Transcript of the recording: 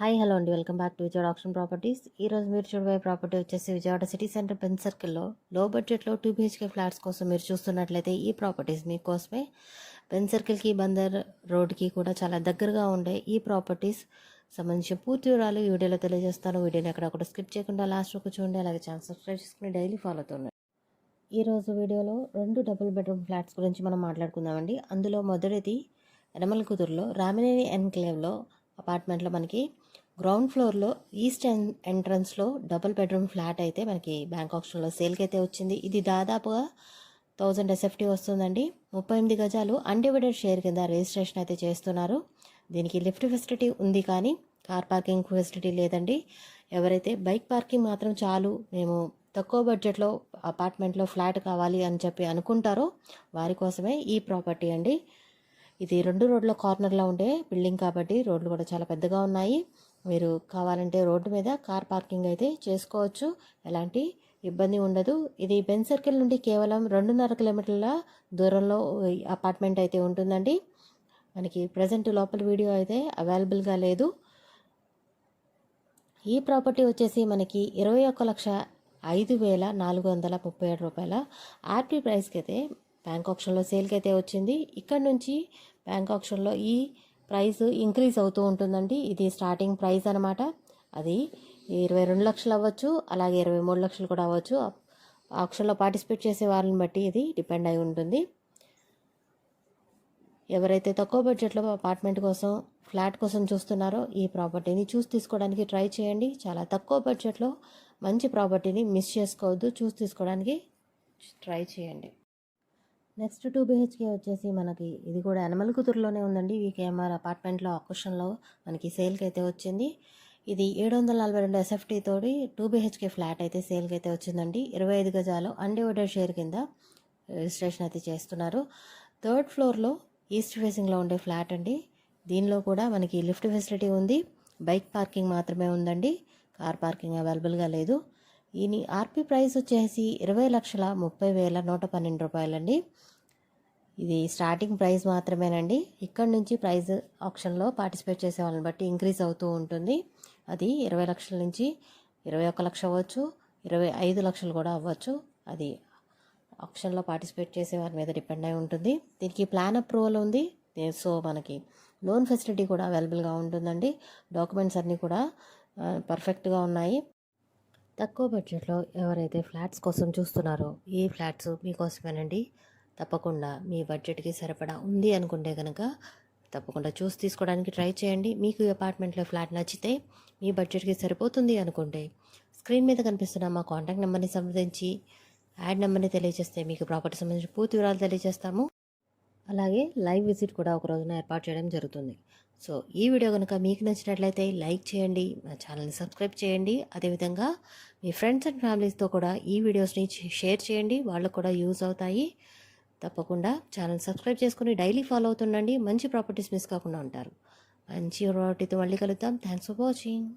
Hi hello అండి. Welcome back to Vijayawada option properties. ఈ రోజు మీరు చూడబోయే ప్రాపర్టీ వచ్చేసి విజయవాడ సిటీ సెంటర్ పెన్ సర్కిల్లో లో బడ్జెట్లో టూ బీహెచ్కే ఫ్లాట్స్ కోసం మీరు చూస్తున్నట్లయితే ఈ ప్రాపర్టీస్ మీకోసమే. పెన్ సర్కిల్కి బందర్ రోడ్కి కూడా చాలా దగ్గరగా ఉండే ఈ ప్రాపర్టీస్ సంబంధించిన పూర్తి వివరాలు ఈ వీడియోలో తెలియజేస్తాను. వీడియోని ఎక్కడ కూడా స్కిప్ చేయకుండా లాస్ట్ వరకు చూడండి. అలాగే ఛానల్ సబ్స్క్రైబ్ చేసుకుని డైలీ ఫాలో అవుతుంది ఈరోజు వీడియోలో రెండు డబుల్ బెడ్రూమ్ ఫ్లాట్స్ గురించి మనం మాట్లాడుకుందామండి. అందులో మొదటిది ఎనమల కుదురులో రామినేని ఎన్క్లేవ్లో అపార్ట్మెంట్లో మనకి గ్రౌండ్ ఫ్లోర్లో ఈస్ట్ ఎన్ ఎంట్రన్స్లో డబుల్ బెడ్రూమ్ ఫ్లాట్ అయితే మనకి బ్యాంక్ ఆప్షన్లో సేల్కి అయితే వచ్చింది. ఇది దాదాపుగా థౌజండ్ ఎస్ఎఫ్టీ వస్తుందండి. ముప్పై ఎనిమిది గజాలు అన్డివైడెడ్ షేర్ కింద రిజిస్ట్రేషన్ అయితే చేస్తున్నారు. దీనికి లిఫ్ట్ ఫెసిలిటీ ఉంది కానీ కార్ పార్కింగ్ ఫెసిలిటీ లేదండి. ఎవరైతే బైక్ పార్కింగ్ మాత్రం చాలు మేము తక్కువ బడ్జెట్లో అపార్ట్మెంట్లో ఫ్లాట్ కావాలి అని చెప్పి అనుకుంటారో వారి కోసమే ఈ ప్రాపర్టీ అండి. ఇది రెండు రోడ్ల కార్నర్లో ఉండే బిల్డింగ్ కాబట్టి రోడ్లు కూడా చాలా పెద్దగా ఉన్నాయి. మీరు కావాలంటే రోడ్డు మీద కార్ పార్కింగ్ అయితే చేసుకోవచ్చు. ఎలాంటి ఇబ్బంది ఉండదు. ఇది బెన్ సర్కిల్ నుండి కేవలం రెండున్నర కిలోమీటర్ల దూరంలో అపార్ట్మెంట్ అయితే ఉంటుందండి. మనకి ప్రజెంట్ లోపల వీడియో అయితే అవైలబుల్గా లేదు. ఈ ప్రాపర్టీ వచ్చేసి మనకి ఇరవై ఒక్క లక్ష ఐదు వేల నాలుగు వందల ముప్పై ఏడు రూపాయల ఆర్పీ ప్రైస్కి అయితే బ్యాంక్ ఆప్షన్లో సేల్కి అయితే వచ్చింది. ఇక్కడ నుంచి బ్యాంక్ ఆప్షన్లో ఈ ప్రైస్ ఇంక్రీజ్ అవుతూ ఉంటుందండి. ఇది స్టార్టింగ్ ప్రైస్ అనమాట అది ఇరవై రెండు లక్షలు అవ్వచ్చు అలాగే ఇరవై మూడు లక్షలు కూడా అవ్వచ్చు. ఆప్షన్లో పార్టిసిపేట్ చేసే వాళ్ళని బట్టి ఇది డిపెండ్ అయి ఉంటుంది. ఎవరైతే తక్కువ బడ్జెట్లో అపార్ట్మెంట్ కోసం ఫ్లాట్ కోసం చూస్తున్నారో ఈ ప్రాపర్టీని చూసి తీసుకోవడానికి ట్రై చేయండి. చాలా తక్కువ బడ్జెట్లో మంచి ప్రాపర్టీని మిస్ చేసుకోవద్దు. చూసి తీసుకోవడానికి ట్రై చేయండి. నెక్స్ట్ టూ బిహెచ్కే వచ్చేసి మనకి ఇది కూడా ఎనమల్ కుదురులోనే ఉందండి. వీకేఎంఆర్ అపార్ట్మెంట్లో ఆకుషన్లో మనకి సేల్కి అయితే వచ్చింది. ఇది ఏడు వందల నలభై రెండు ఎస్ఎఫ్టీ తోటి టూ బిహెచ్కే ఫ్లాట్ అయితే సేల్కి అయితే వచ్చిందండి. ఇరవై ఐదు గజాలు అన్డివైడెడ్ షేర్ కింద రిజిస్ట్రేషన్ అయితే చేస్తున్నారు. థర్డ్ ఫ్లోర్లో ఈస్ట్ ఫేసింగ్లో ఉండే ఫ్లాట్ అండి. దీనిలో కూడా మనకి లిఫ్ట్ ఫెసిలిటీ ఉంది. బైక్ పార్కింగ్ మాత్రమే ఉందండి. కార్ పార్కింగ్ అవైలబుల్గా లేదు. ఈయన ఆర్పీ ప్రైస్ వచ్చేసి ఇరవై లక్షల ముప్పై వేల నూట పన్నెండు రూపాయలండి. ఇది స్టార్టింగ్ ప్రైస్ మాత్రమేనండి. ఇక్కడ నుంచి ప్రైస్ ఆప్షన్లో పార్టిసిపేట్ చేసే వాళ్ళని బట్టి ఇంక్రీజ్ అవుతూ ఉంటుంది. అది ఇరవై లక్షల నుంచి ఇరవై ఒక్క లక్ష అవ్వచ్చు ఇరవై ఐదు లక్షలు కూడా అవ్వచ్చు. అది ఆప్షన్లో పార్టిసిపేట్ చేసే వారి మీద డిపెండ్ అయి ఉంటుంది. దీనికి ప్లాన్ అప్రూవల్ ఉంది. సో మనకి లోన్ ఫెసిలిటీ కూడా అవైలబుల్గా ఉంటుందండి. డాక్యుమెంట్స్ అన్నీ కూడా పర్ఫెక్ట్గా ఉన్నాయి. తక్కువ బడ్జెట్లో ఎవరైతే ఫ్లాట్స్ కోసం చూస్తున్నారో ఈ ఫ్లాట్స్ మీకోసమేనండి. తప్పకుండా మీ బడ్జెట్కి సరిపడా ఉంది అనుకుంటే కనుక తప్పకుండా చూసి తీసుకోవడానికి ట్రై చేయండి. మీకు ఈ అపార్ట్మెంట్లో ఫ్లాట్ నచ్చితే మీ బడ్జెట్కి సరిపోతుంది అనుకుంటే స్క్రీన్ మీద కనిపిస్తున్న మా కాంటాక్ట్ నెంబర్ని సంప్రదించి యాడ్ నెంబర్ని తెలియజేస్తే మీకు ప్రాపర్టీ సంబంధించిన పూర్తి వివరాలు తెలియజేస్తాము. అలాగే లైవ్ విజిట్ కూడా ఒక రోజున ఏర్పాటు చేయడం జరుగుతుంది. సో ఈ వీడియో కనుక మీకు నచ్చినట్లయితే లైక్ చేయండి మా ఛానల్ని సబ్స్క్రైబ్ చేయండి. అదేవిధంగా మీ ఫ్రెండ్స్ అండ్ ఫ్యామిలీస్తో కూడా ఈ వీడియోస్ని షేర్ చేయండి. వాళ్ళకు కూడా యూజ్ అవుతాయి. తప్పకుండా ఛానల్ సబ్స్క్రైబ్ చేసుకుని డైలీ ఫాలో అవుతుండండి. మంచి ప్రాపర్టీస్ మిస్ కాకుండా ఉంటారు. మంచి ప్రాపర్టీతో మళ్ళీ కలుద్దాం. Thanks for watching.